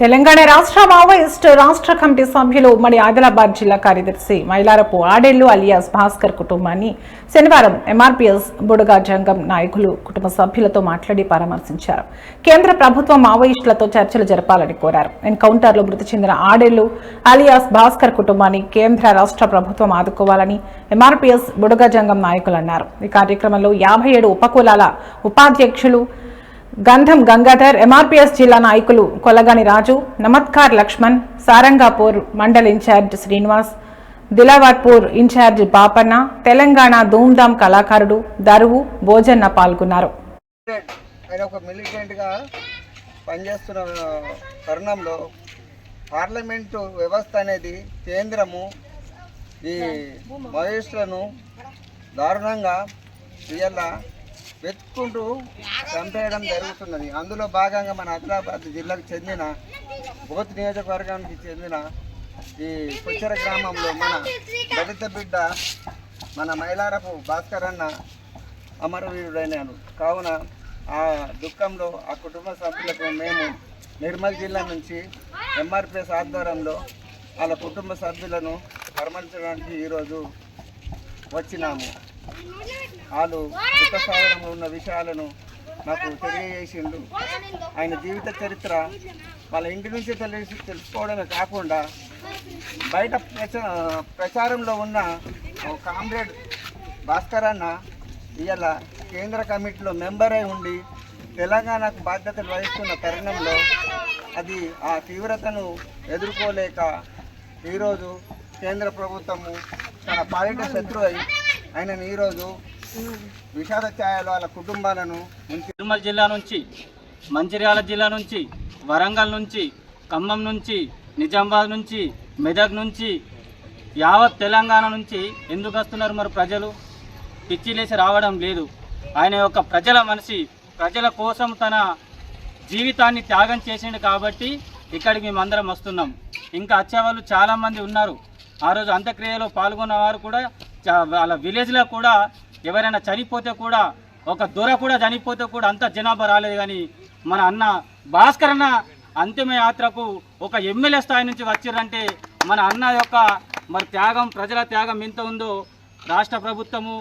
తెలంగాణ రాష్ట్ర మావోయిస్ట్ రాష్ట్ర కమిటీ సభ్యులు ఉమ్మడి ఆదిలాబాద్ జిల్లా కార్యదర్శి మైలారపు ఆడేళ్ళు అలియాస్ భాస్కర్ కుటుంబాన్ని శనివారం ఎంఆర్పీఎస్ బుడగా జంగం నాయకులు కుటుంబ సభ్యులతో మాట్లాడి పరామర్శించారు. కేంద్ర ప్రభుత్వం మావోయిస్టులతో చర్చలు జరపాలని కోరారు. ఎన్కౌంటర్లో మృతి చెందిన ఆడేళ్ళు అలియాస్ భాస్కర్ కుటుంబాన్ని కేంద్ర రాష్ట్ర ప్రభుత్వం ఆదుకోవాలని ఎంఆర్పీఎస్ బుడగా జంగం నాయకులు అన్నారు. ఈ కార్యక్రమంలో యాభై ఏడు ఉపకులాల ఉపాధ్యక్షులు గంధం గంగాధర్ ఎంఆర్పీఎస్ జిల్లా నాయకులు కొలగాని రాజు నమత్కార్ లక్ష్మణ్ సారంగాపూర్ మండల్ ఇన్ఛార్జ్ శ్రీనివాస్ దిలావర్పూర్ ఇన్ఛార్జ్ బాపన్న తెలంగాణ ధూమ్ధామ్ కళాకారుడు దరువు భోజన్న పాల్గొన్నారు. ఆయన ఒక మిలిటెంట్గా పనిచేస్తున్న తరుణంలో పార్లమెంటు వ్యవస్థ అనేది కేంద్రము ఈ మహేష్లను దారుణంగా ఇవాళ వెతుక్కుంటూ చంపేయడం జరుగుతున్నది. అందులో భాగంగా మన ఆదిలాబాద్ జిల్లాకు చెందిన బోత్ నియోజకవర్గానికి చెందిన ఈ పుచ్చర గ్రామంలో మన దళిత బిడ్డ మన మైలారపు భాస్కర్ అన్న అమరవీరుడైనాడు. కావున ఆ దుఃఖంలో ఆ కుటుంబ సభ్యులకు మేము నిర్మల్ జిల్లా నుంచి ఎంఆర్పిఎస్ ఆధ్వర్యంలో వాళ్ళ కుటుంబ సభ్యులను పరామర్శించడానికి ఈరోజు వచ్చినాము. వాళ్ళు దుఃఖ ఉన్న విషయాలను నాకు తెలియజేసిండు. ఆయన జీవిత చరిత్ర వాళ్ళ ఇంటి నుంచి తెలిసి తెలుసుకోవడమే కాకుండా బయట ప్రచారంలో ఉన్న ఒక కామ్రేడ్ భాస్కర్ అన్న ఇవాళ కేంద్ర కమిటీలో మెంబర్ అయి ఉండి తెలంగాణకు బాధ్యతలు వహిస్తున్న తరుణంలో అది ఆ తీవ్రతను ఎదుర్కోలేక ఈరోజు కేంద్ర ప్రభుత్వము తన పాలిట శత్రువు అయి ఆయనను ఈరోజు విషాద ఛాయలు వాళ్ళ కుటుంబాలను తిరుమల జిల్లా నుంచి మంచిర్యాల జిల్లా నుంచి వరంగల్ నుంచి ఖమ్మం నుంచి నిజామాబాద్ నుంచి మెదక్ నుంచి యావత్ తెలంగాణ నుంచి ఎందుకు వస్తున్నారు మరి ప్రజలు? పిచ్చిలేసి రావడం లేదు. ఆయన యొక్క ప్రజల మనిషి ప్రజల కోసం తన జీవితాన్ని త్యాగం చేసిండు కాబట్టి ఇక్కడికి మేమందరం వస్తున్నాం. ఇంకా వచ్చేవాళ్ళు చాలామంది ఉన్నారు. ఆ రోజు అంత్యక్రియలో పాల్గొన్న వారు కూడా వాళ్ళ విలేజ్లో కూడా ఎవరైనా చనిపోతే కూడా ఒక దొర కూడా చనిపోతే కూడా అంత జనాభా రాలేదు కానీ మన అన్న భాస్కర్ అన్న అంతిమ యాత్రకు ఒక ఎమ్మెల్యే స్థాయి నుంచి వచ్చారంటే మన అన్న యొక్క మరి త్యాగం ప్రజల త్యాగం ఎంత ఉందో రాష్ట్ర ప్రభుత్వము